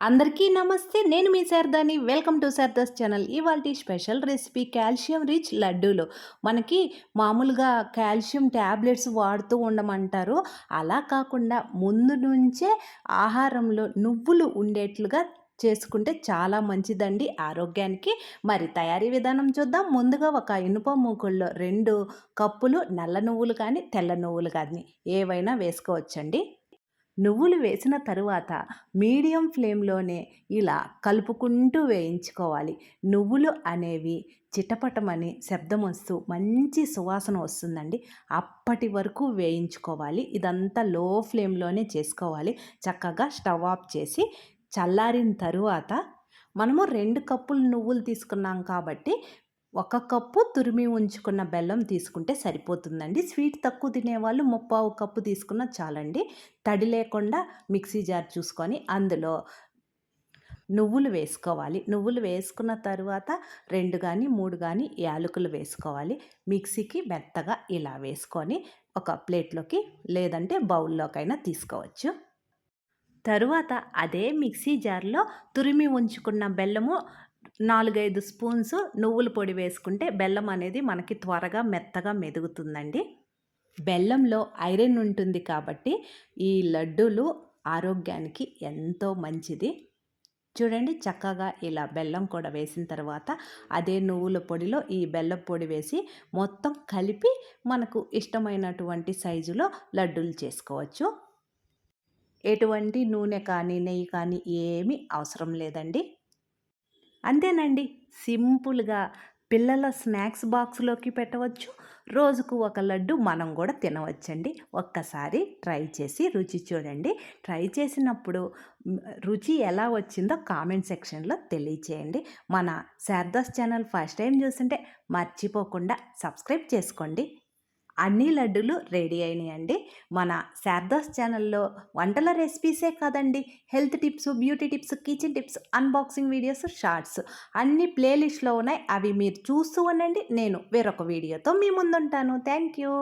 అందరికీ నమస్తే నేను మీ శారదాని. Welcome to Sharada's channel. ఇవాళ స్పెషల్ రెసిపీ కాల్షియం రిచ్ లడ్డూలు. మనకి మామూలుగా కాల్షియం ట్యాబ్లెట్స్ వాడుతూ ఉండమంటారు. అలా కాకుండా ముందు నుంచే ఆహారంలో నువ్వులు ఉండేట్లుగా చేసుకుంటే చాలా మంచిదండి ఆరోగ్యానికి. మరి తయారీ విధానం చూద్దాం. ముందుగా ఒక ఇనుప మూకుల్లో రెండు కప్పులు నల్ల నువ్వులు కానీ తెల్ల నువ్వులు కానీ ఏవైనా వేసుకోవచ్చండి. నువ్వులు వేసిన తరువాత మీడియం ఫ్లేమ్లోనే ఇలా కలుపుకుంటూ వేయించుకోవాలి. నువ్వులు అనేవి చిటపటమని శబ్దం వస్తూ మంచి సువాసన వస్తుందండి. అప్పటి వరకు వేయించుకోవాలి. ఇదంతా లో ఫ్లేమ్లోనే చేసుకోవాలి. చక్కగా స్టవ్ ఆఫ్ చేసి చల్లారిన తరువాత మనము రెండు కప్పులు నువ్వులు తీసుకున్నాం కాబట్టి ఒక కప్పు తురిమి ఉంచుకున్న బెల్లం తీసుకుంటే సరిపోతుందండి. స్వీట్ తక్కువ తినేవాళ్ళు ముప్పావు కప్పు తీసుకున్న చాలండి. తడి లేకుండా మిక్సీ జార్ చూసుకొని అందులో నువ్వులు వేసుకోవాలి. నువ్వులు వేసుకున్న తర్వాత రెండు కానీ మూడు కానీ యాలకులు వేసుకోవాలి. మిక్సీకి మెత్తగా ఇలా వేసుకొని ఒక ప్లేట్లోకి లేదంటే బౌల్లోకైనా తీసుకోవచ్చు. తరువాత అదే మిక్సీ జార్లో తురిమి ఉంచుకున్న బెల్లము నాలుగైదు స్పూన్స్ నువ్వుల పొడి వేసుకుంటే బెల్లం అనేది మనకి త్వరగా మెత్తగా మెదుగుతుందండి. బెల్లంలో ఐరన్ ఉంటుంది కాబట్టి ఈ లడ్డూలు ఆరోగ్యానికి ఎంతో మంచిది. చూడండి చక్కగా ఇలా బెల్లం కూడా వేసిన తర్వాత అదే నువ్వుల పొడిలో ఈ బెల్లం పొడి వేసి మొత్తం కలిపి మనకు ఇష్టమైనటువంటి సైజులో లడ్డూలు చేసుకోవచ్చు. ఎటువంటి నూనె కానీ నెయ్యి కానీ ఏమీ అవసరం లేదండి. అంతేనండి. సింపుల్గా పిల్లల స్నాక్స్ బాక్స్లోకి పెట్టవచ్చు. రోజుకు ఒక లడ్డు మనం కూడా తినవచ్చండి. ఒక్కసారి ట్రై చేసి రుచి చూడండి. ట్రై చేసినప్పుడు రుచి ఎలా వచ్చిందో కామెంట్ సెక్షన్లో తెలియచేయండి. మన శారదాస్ ఛానల్ ఫస్ట్ టైం చూస్తుంటే మర్చిపోకుండా సబ్స్క్రైబ్ చేసుకోండి. అన్ని లడ్డూలు రెడీ అయినాయండి. మన శారదాస్ ఛానల్లో వంటల రెసిపీసే కాదండి. Health tips beauty tips kitchen tips unboxing videos shorts అన్ని ప్లేలిస్ట్లో ఉన్నాయి. అవి మీరు చూస్తూ ఉండండి. నేను వేరొక వీడియోతో మీ ముందుంటాను. Thank you.